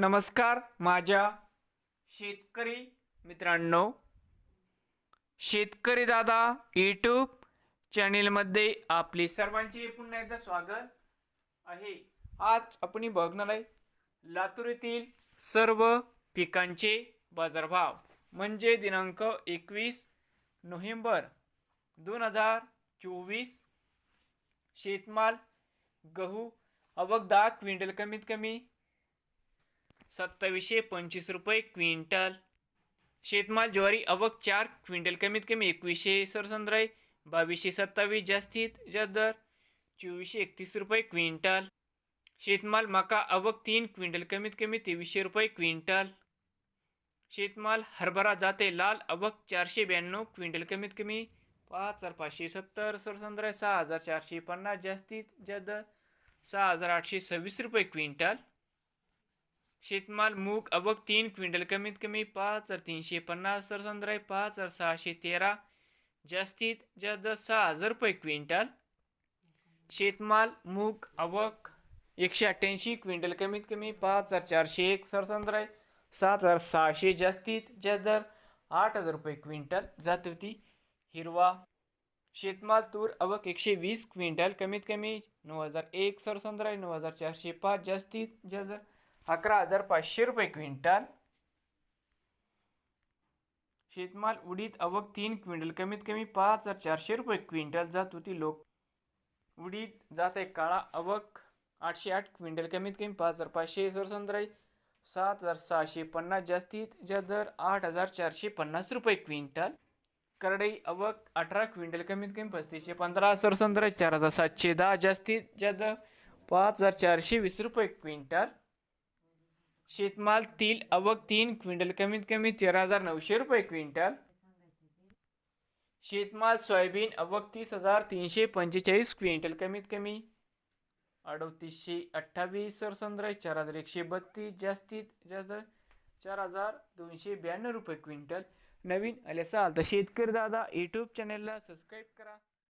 नमस्कार माझ्या शेतकरी मित्रांनो. शेतकरी दादा यूट्यूब चॅनेलमध्ये आपले सर्वांचे पुन्हा एकदा स्वागत आहे. आज आपण बघणार आहे लातूर येथील सर्व पिकांचे बाजारभाव. म्हणजे दिनांक एकवीस नोव्हेंबर दोन हजार चोवीस. शेतमाल गहू अवक दहा क्विंटल कमीत कमी सत्तावीसशे पंचवीस रुपये क्विंटल. शेतमाल ज्वारी अवक चार क्विंटल कमीत कमी एकवीसशे सरसंद्राई बावीसशे सत्तावीस जास्तीत जास्त दर चोवीसशे एकतीस रुपये क्विंटल. शेतमाल मका अवक तीन क्विंटल कमीत कमी तेवीसशे रुपये क्विंटल. शेतमाल हरभरा जाते लाल अवक चारशे ब्याण्णव क्विंटल कमीत कमी पाच हजार पाचशे सत्तर सरसंद्राय सहा हजार चारशे पन्नास जास्तीत जास्त सहा हजार आठशे सव्वीस रुपये क्विंटल. शेतमाल मूग अबक तीन क्विंटल कमीत कमी पाच हजार तीनशे पन्नास सरसंद्राई पाच हजार सहाशे तेरा जास्तीत जास्त सहा हजार रुपये क्विंटल. शेतमाल मूग अबक एकशे अठ्ठ्याऐंशी क्विंटल कमीत कमी पाच हजार चारशे एक सरसंद्राय सात हजार सहाशे जास्तीत जास्त दर आठ हजार रुपये क्विंटल जात होती. हिरवा शेतमाल तूर अवक एकशे वीस क्विंटल कमीत कमी नऊ हजार एक सरसंद्राय नऊ हजार चारशे पाच जास्तीत जास्त दर अकरा हजार पाचशे रुपये क्विंटल. शेतमाल उडीद अवक तीन क्विंटल कमीत कमी पाच हजार चारशे रुपये क्विंटल जात होती लोक. उडीद जात आहे काळा अवक आठशे आठ क्विंटल कमीत कमी पाच हजार पाचशे. सरसंद्राई सात हजार सहाशे पन्नास जास्तीत ज्या दर आठ हजार चारशे पन्नास रुपये क्विंटल. करडई अवक अठरा क्विंटल कमीत कमी पस्तीसशे पंधरा. सरसंद्राई चार हजार सातशे दहा जास्तीत ज्या दर पाच हजार चारशे वीस रुपये क्विंटल. शेतमाल तील अवक तीन क्विंटल कमीत कमी तेरा हजार नऊशे रुपये क्विंटल. शेतमाल सोयाबीन अवक तीस हजार तीनशे पंचेचाळीस क्विंटल कमीत कमी. अडतीसशे अठ्ठावीस सरसंद्राई चार हजार एकशे बत्तीस जास्तीत जास्त चार हजार दोनशे ब्याण्णव रुपये क्विंटल. नवीन आले असाल तर शेतकरी दादा यूट्यूब चॅनेलला सबस्क्राईब करा.